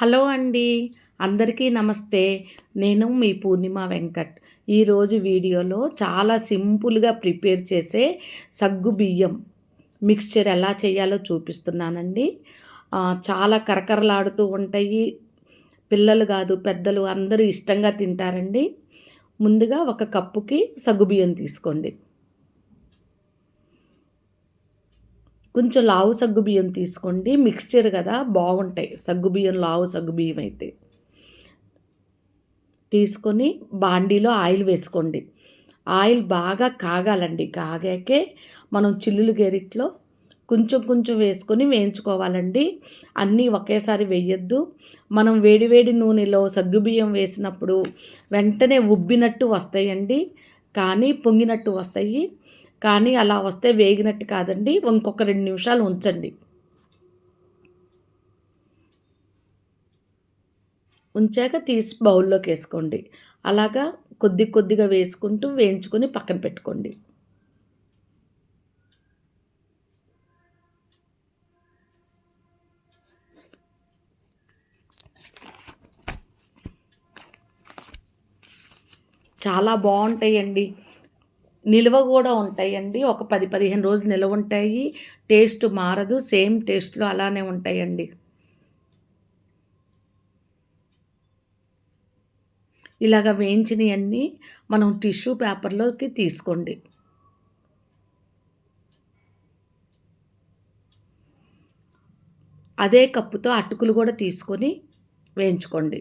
Hello అండి. అందరికీ నమస్తే. నేను మీ పూర్ణిమ వెంకట్. ఈరోజు వీడియోలో చాలా సింపుల్గా ప్రిపేర్ చేసే సగ్గు బియ్యం మిక్స్చర్ ఎలా చేయాలో చూపిస్తున్నానండి. చాలా కరకరలాడుతూ ఉంటాయి. పిల్లలు కాదు పెద్దలు అందరూ ఇష్టంగా తింటారండి. ముందుగా ఒక కప్పుకి సగ్గుబియ్యం తీసుకోండి. కొంచెం లావు సగ్గుబియ్యం తీసుకోండి. మిక్స్చర్ కదా బాగుంటాయి. సగ్గుబియ్యం లావు సగ్గుబియ్యం అయితే. తీసుకొని బాండీలో ఆయిల్ వేసుకోండి. ఆయిల్ బాగా కాగాలండి. కాగాకే మనం చిల్లులు గెరిట్లో కొంచెం కొంచెం వేసుకొని వేయించుకోవాలండి. అన్నీ ఒకేసారి వేయద్దు. మనం వేడివేడి నూనెలో సగ్గుబియ్యం వేసినప్పుడు వెంటనే ఉబ్బినట్టు వస్తాయండి. కానీ పొంగినట్టు వస్తాయి. కానీ అలా వస్తే వేగినట్టు కాదండి. ఇంకొక రెండు నిమిషాలు ఉంచండి. ఉంచాక తీసి బౌల్లోకి వేసుకోండి. అలాగా కొద్ది కొద్దిగా వేసుకుంటూ వేయించుకొని పక్కన పెట్టుకోండి. చాలా బాగుంటాయండి. నిల్వ కూడా ఉంటాయండి. ఒక పది పదిహేను రోజులు నిల్వ ఉంటాయి. టేస్ట్ మారదు. సేమ్ టేస్ట్లో అలానే ఉంటాయండి. ఇలాగ వేయించినవన్నీ మనం టిష్యూ పేపర్లోకి తీసుకోండి. అదే కప్పుతో అటుకులు కూడా తీసుకొని వేయించుకోండి.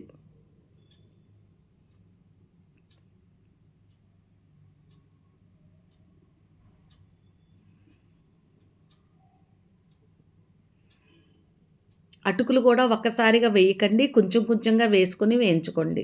అటుకులు కూడా ఒక్కసారిగా వేయకండి. కొంచెం కొంచెంగా వేసుకొని వేయించుకోండి.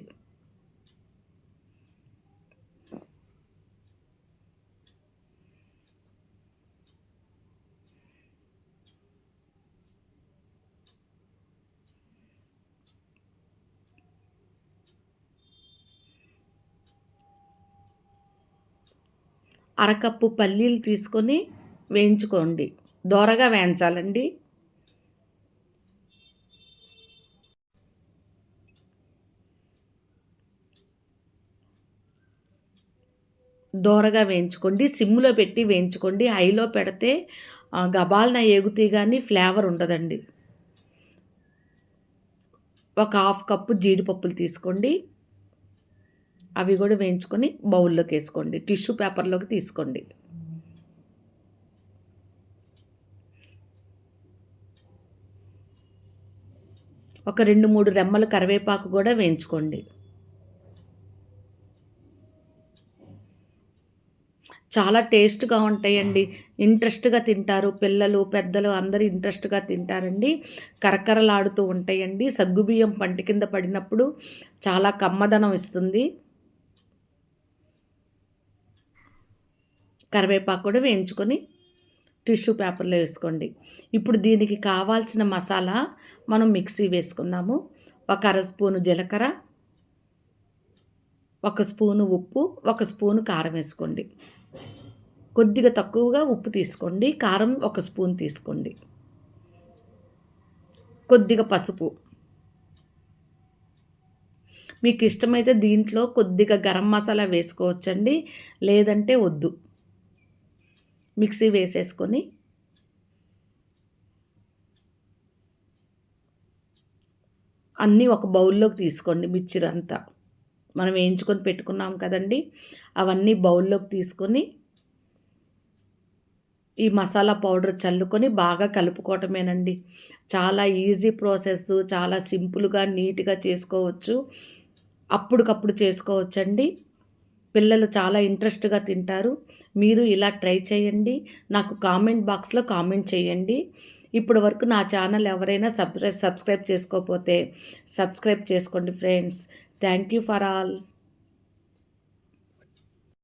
అరకప్పు పల్లీలు తీసుకొని వేయించుకోండి. దోరగా వేయించాలండి. దోరగా వేయించుకోండి సిమ్లో పెట్టి వేయించుకోండి. హైలో పెడితే గబాల్న ఏగుతీ కానీ ఫ్లేవర్ ఉండదండి. ఒక హాఫ్ కప్పు జీడిపప్పులు తీసుకోండి. అవి కూడా వేయించుకొని బౌల్లోకి వేసుకోండి. టిష్యూ పేపర్లోకి తీసుకోండి. ఒక రెండు మూడు రెమ్మలు కరివేపాకు కూడా వేయించుకోండి. చాలా టేస్ట్గా ఉంటాయండి. ఇంట్రెస్ట్గా తింటారు పిల్లలు పెద్దలు అందరూ ఇంట్రెస్ట్గా తింటారండి. కరకరలాడుతూ ఉంటాయండి. సగ్గుబియ్యం పంటి కింద పడినప్పుడు చాలా కమ్మదనం ఇస్తుంది. కరివేపాకు కూడా వేయించుకొని టిష్యూ పేపర్లో వేసుకోండి. ఇప్పుడు దీనికి కావాల్సిన మసాలా మనం మిక్సీ వేసుకుందాము. ఒక అర స్పూను జీలకర్ర ఒక స్పూను ఉప్పు ఒక స్పూను కారం వేసుకోండి. కొద్దిగా తక్కువగా ఉప్పు తీసుకోండి. కారం ఒక స్పూన్ తీసుకోండి. కొద్దిగా పసుపు. మీకు ఇష్టమైతే దీంట్లో కొద్దిగా గరం మసాలా వేసుకోవచ్చండి. లేదంటే వద్దు. మిక్సీ వేసేసుకొని అన్నీ ఒక బౌల్లోకి తీసుకోండి మిక్చర్ అంతా. మనం వేయించుకొని పెట్టుకున్నాం కదండి. అవన్నీ బౌల్లోకి తీసుకొని ఈ మసాలా పౌడర్ చల్లుకొని బాగా కలుపుకోవటమేనండి. చాలా ఈజీ ప్రాసెస్ చాలా సింపుల్గా నీట్గా చేసుకోవచ్చు. అప్పటికప్పుడు చేసుకోవచ్చండి. పిల్లలు చాలా ఇంట్రెస్ట్గా తింటారు. మీరు ఇలా ట్రై చేయండి. నాకు కామెంట్ బాక్స్లో కామెంట్ చేయండి. ఇప్పటి వరకు నా ఛానల్ ఎవరైనా సబ్స్క్రైబ్ సబ్స్క్రైబ్ చేసుకోకపోతే సబ్స్క్రైబ్ చేసుకోండి friends. Thank you for all.